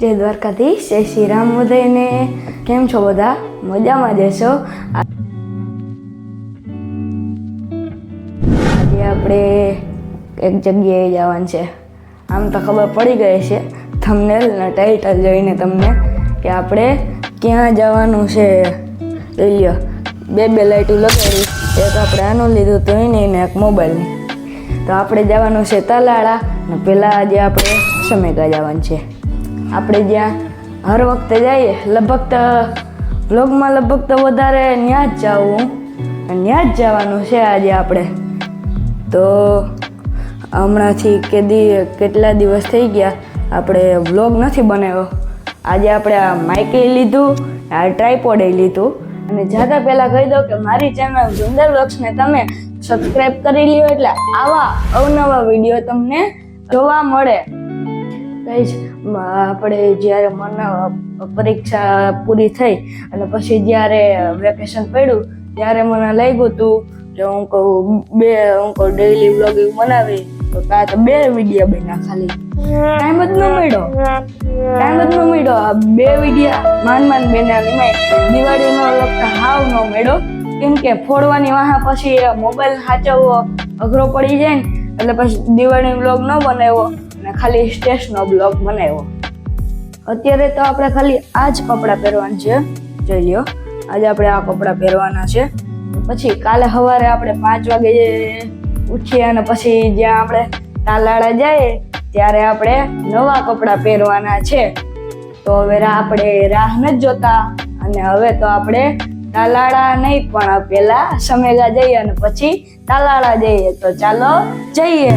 જય દ્વારકાધીશ, જય શ્રી રામ ઉદયને. કેમ છો બધા? મજામાં જશો આજે આપણે એક જગ્યાએ જવાનું છે. આમ તો ખબર પડી ગઈ છે તમને ટાઇટલ જોઈને તમને કે આપણે ક્યાં જવાનું છે. લ્યો. બે બે લાઇટો લગાડી, એક આપણે આનું લીધું તો એને એને એક મોબાઈલની તો આપણે જવાનું છે તલાળા, ને પહેલાં આજે આપણે સમેગા જવાનું છે. આપણે જ્યાં હર વખતે જઈએ, લગભગ તો વ્લોગમાં લગભગ તો વધારે ત્યાં જ જવું ત્યાં જ જવાનું છે આજે આપણે. તો હમણાંથી કે દી, કેટલા દિવસ થઈ ગયા, આપણે વ્લોગ નથી બનાવ્યો. આજે આપણે આ માઇકે લીધું, આ ટ્રાયપોડે લીધું. અને જાતા પહેલાં કહી દો કે મારી ચેનલ સુંદર વ્લોગ્સને તમે સબસ્ક્રાઇબ કરી લ્યો એટલે આવા અવનવા વીડિયો તમને જોવા મળે. કઈ આપણે જ્યારે મને પરીક્ષા પૂરી થઈ અને પછી જ્યારે વેકેશન પડ્યું, ત્યારે મને લાગ્યું હતું કે હું કહું બે, હું કહું ડેઈલી વ્લોગિંગ બનાવી. તો ત્યાં તો બે વીડિયો બન્યા ખાલી. ટાઈમ જ ન મળ્યો. ટાઈમ જ ન મળ્યો. આ બે વીડિયો માન માન બેના એમાંય દિવાળીનો લગતા હાવ ન મળ્યો. કેમ કે ફોડવાની વાહા પછી મોબાઈલ સાચવવો અઘરો પડી જાય ને, એટલે પછી દિવાળી બ્લોગ ન બનાવ્યો અને ખાલી સ્ટેશનો બ્લોગ બનાવ્યો. અત્યારે તો આપણે ખાલી આ જ કપડાં પહેરવાના છે. જોઈ લ્યો. આજે આપણે આ કપડાં પહેરવાના છે. પછી કાલે સવારે આપણે પાંચ વાગે ઉઠીએ અને પછી જ્યાં આપણે તાલાળા જઈએ ત્યારે આપણે નવા કપડાં પહેરવાના છે. તો હવે આપણે રાહ નથી જોતા અને હવે તો આપણે તાલાળા નહીં, પણ પેલા સમેલા જઈએ અને પછી તાલાળા જઈએ. તો ચાલો જઈએ.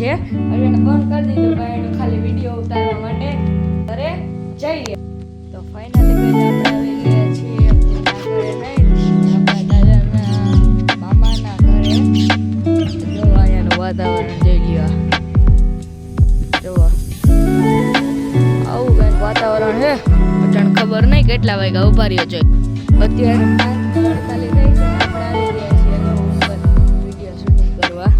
છે. હવે એને કરી દીધું. ભાઈ એનો ખાલી વીડિયો ઉતારવા માટે. ઘરે જઈએ. તો ફાઇનલી આપણે આવી ગયા મામાના ઘરે. જો વાતાવરણ જઈ લ્યો. જુઓ આવું કંઈક વાતાવરણ છે અચાણ ખબર નહીં કેટલા વાગ્યા ઊભા રહ્યો છે. અત્યારે આપણે આવી ગયા છીએ. વીડિયો શૂટિંગ કરવા.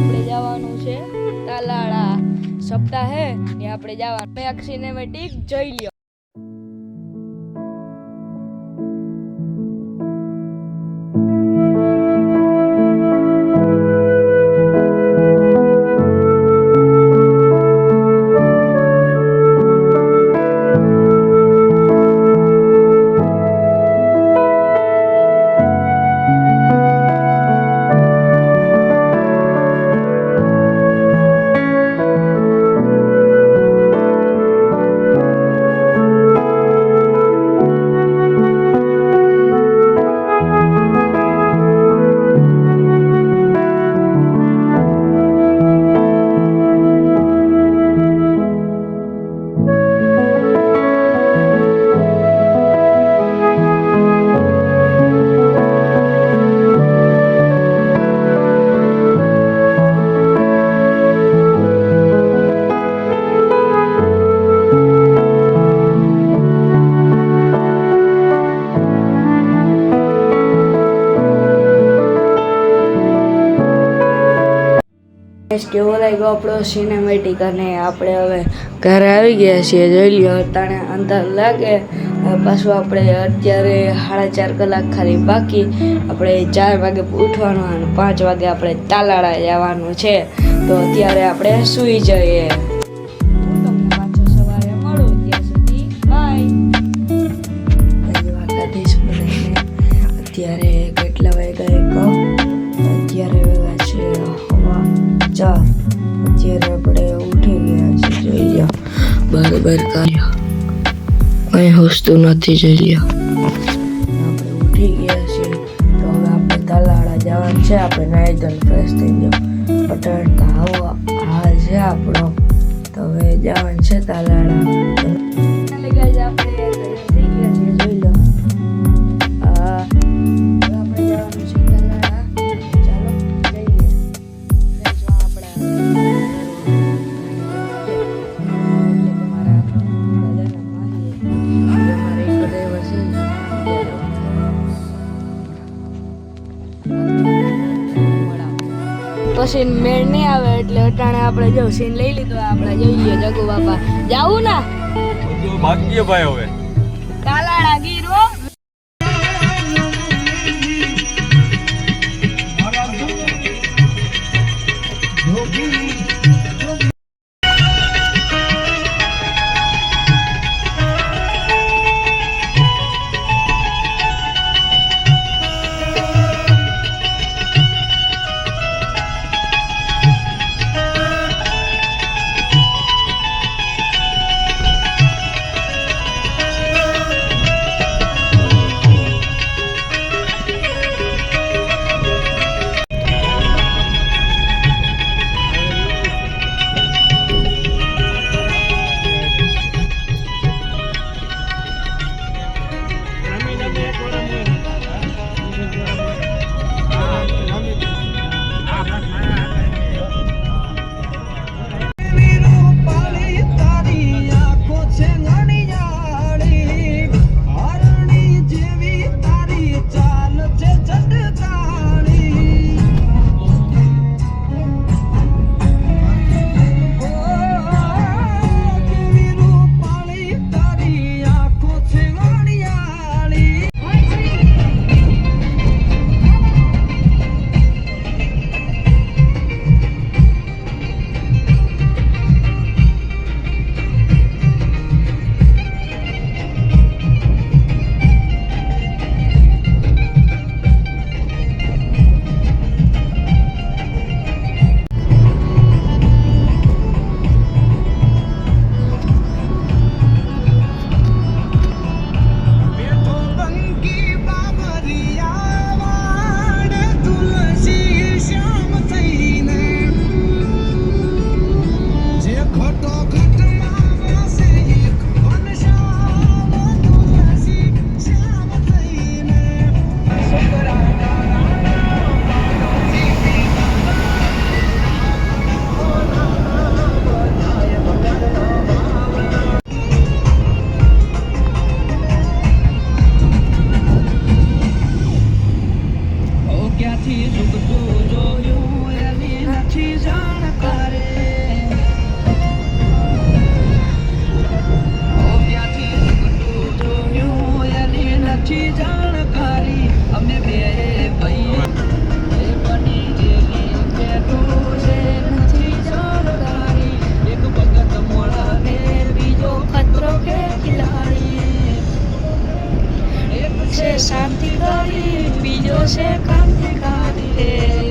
આપણે જવાનું છે તાલાળા સપ્તાહે ને આપણે જવાનું મેં સિનેમેટિક જઈ લ્યો. કેવો લાગ્યો આપણો સિનેમેટિક અને આપણે હવે ઘરે આવી ગયા છીએ, જોઈ લ્યો તાણે અંધાર લાગે. પાછું આપણે અત્યારે સાડા ચાર કલાક ખાલી બાકી. આપણે ચાર વાગે ઉઠવાનું અને પાંચ વાગે આપણે તાલાળા જવાનું છે. તો અત્યારે આપણે સૂઈ જઈએ. ચાર અત્યારે આપણે ઉઠી ગયા છે જોઈ લો બરાબર કર્યો કંઈ હોસતું નથી જઈ લ્યો આપણે ઉઠી ગયા છીએ. તો હવે આપણે તાલાળા જવાનું છે. આપણે નાઈ ધોઈને ફ્રેશ થઈ ગયો પટડ આવો હાલ છે આપણો. તો હવે જવાનું છે તાલાળા. આપણે પછી મેળ નહીં આવે એટલે અટાણે આપણે જો સીન લઈ લીધો, આપણે જઈએ જગુ બાપા. જાવું ના? ભાગ્ય ભાઈ હવે. ક્યાંથી ઝૂકતું જોયું એની નથી છે શાંતિકારી બીજો છે ક્રાંતિકારી ભુવા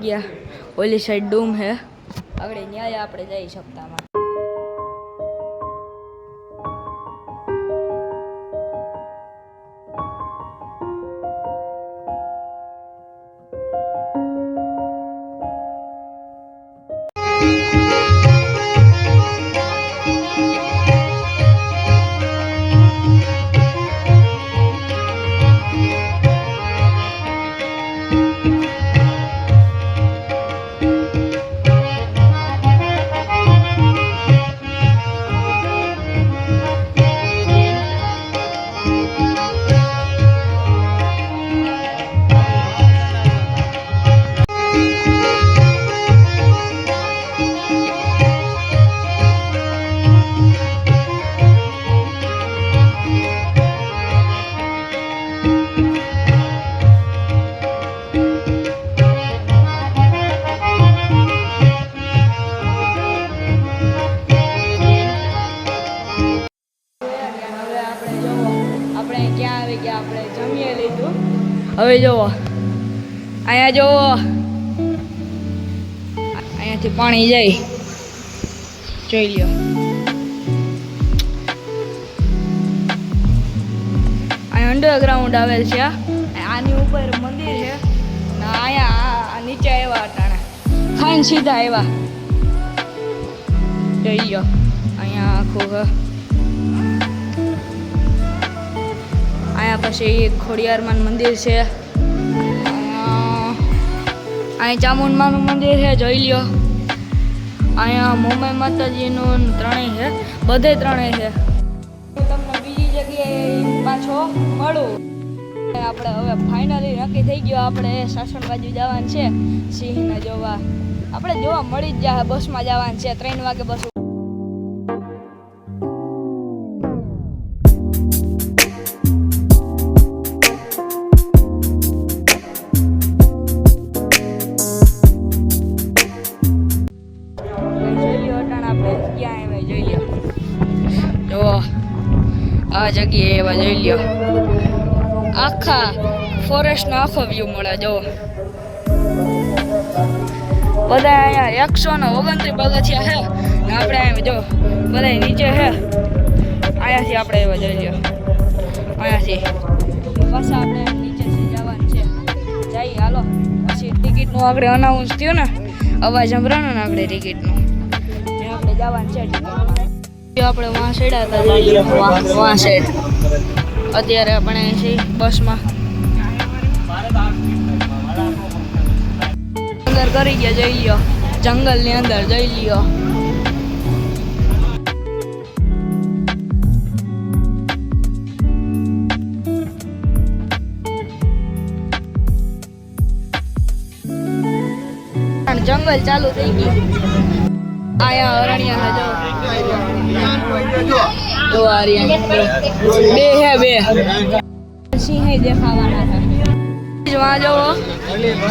ગયા. ઓલી સાઈડ ડૂમ હે. આગળ ન્યાય આપણે જઈ સપ્તાહમાં હવે જુઓ અહીંયા જુઓ અહીંયાથી પાણી જાય. જોઈ લ્યો. અહીંયા અંડરગ્રાઉન્ડ આવેલ છે આની ઉપર મંદિર છે. અહીંયા નીચે આવ્યા અટાણે. ખાઈને સીધા આવ્યા. જોઈ લ્યો. અહીંયા આખું અહીંયા પછી ખોડિયારમાન મંદિર છે. અહીં ચામુંડમાનું મંદિર છે, જોઈ લ્યો. અહીંયા મુંબઈ માતાજીનું ત્રણેય છે, બધે ત્રણેય છે. તમને બીજી જગ્યાએ પાછો મળું. આપણે હવે ફાઇનલી નક્કી થઈ ગયો, આપણે સાસણ બાજુ જવાનું છે. સિંહને જોવા. આપણે જોવા મળી જ જાય બસમાં જવાનું છે, ત્રણ વાગે બસ જગ્યાએ એવા જોઈ લ્યો. આખા ફોરેસ્ટનો આખો વ્યૂ મળે જોવો બધા અહીંયા એકસો ને ઓગણત્રીસ પગથિયા છે. ને આપણે અહીંયા, જો બધા નીચે છે. અહીંયાથી આપણે એવા જોઈ લ્યો. અહીંયાથી બસ આપણે નીચેથી જવાનું છે. જઈએ, હાલો. પછી ટિકિટનું આપણે અનાઉન્સ થયું ને, અવાજ સંભળાનો ને આપણે ટિકિટનું આપણે જવાનું છે. ટિકિટ આપણે વાં સેડા હતા જઈએ વાં વાં અત્યારે આપણે છે બસમાં. અંદર કરી ગયા, જઈ લ્યો. જંગલની અંદર જઈ લ્યો. જંગલ ચાલુ થઈ ગયું. આયા અરણ્યા જો. તો આર્યા. બે હે બે. સિંહ દેખાવાના હતા જોવા જવો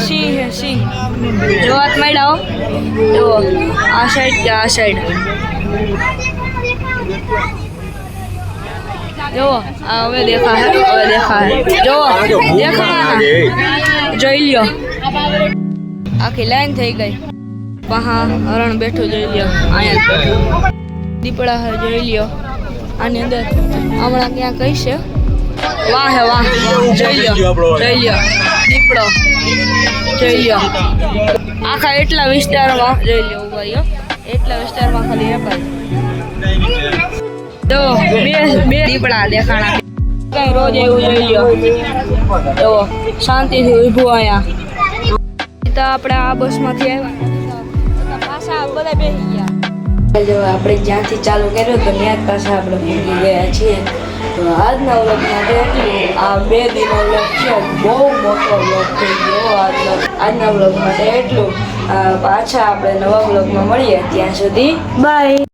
સિંહ હે સિંહ. જોવાત મળ્યા જો આ સાઈડ આ સાઈડ જો આ હવે દેખાય. હવે દેખા જો દેખા જોઈ લ્યો. આખી લાઈન થઈ ગઈ. પહા હરણ બેઠું જોઈ લ્યો અહીંયા દીપડા જોઈ લ્યો, આની અંદર હમણાં ક્યાં કઈ છે વાહ હે વાહ, જોઈ લ્યો જોઈ લ્યો, દીપડો, જોઈ લ્યો. આખા એટલા વિસ્તારમાં, જોઈ લ્યો, ઊભા એટલા વિસ્તારમાં ખાલી ભાઈ જો. બે બે દીપડા દેખાણા. કઈ રોજ એવું જોઈ લ્યો. જો, શાંતિથી ઊભું અહીંયા તો આપણે આ બસમાંથી આવ્યા. તો બધા બેસી ગયા. જો આપણે જ્યાંથી ચાલુ કર્યો તો ત્યાં જ પાછા આપણે ભૂલી ગયા છીએ. તો આજના વ્લોગ માટે એટલું આ બે દિનનો વ્લોગ છે. બહુ મોટો વ્લોગ થઈ ગયો આજનો. આજના વ્લોગ માટે એટલું પાછા આપણે નવા વ્લોગમાં મળીએ ત્યાં સુધી. બાય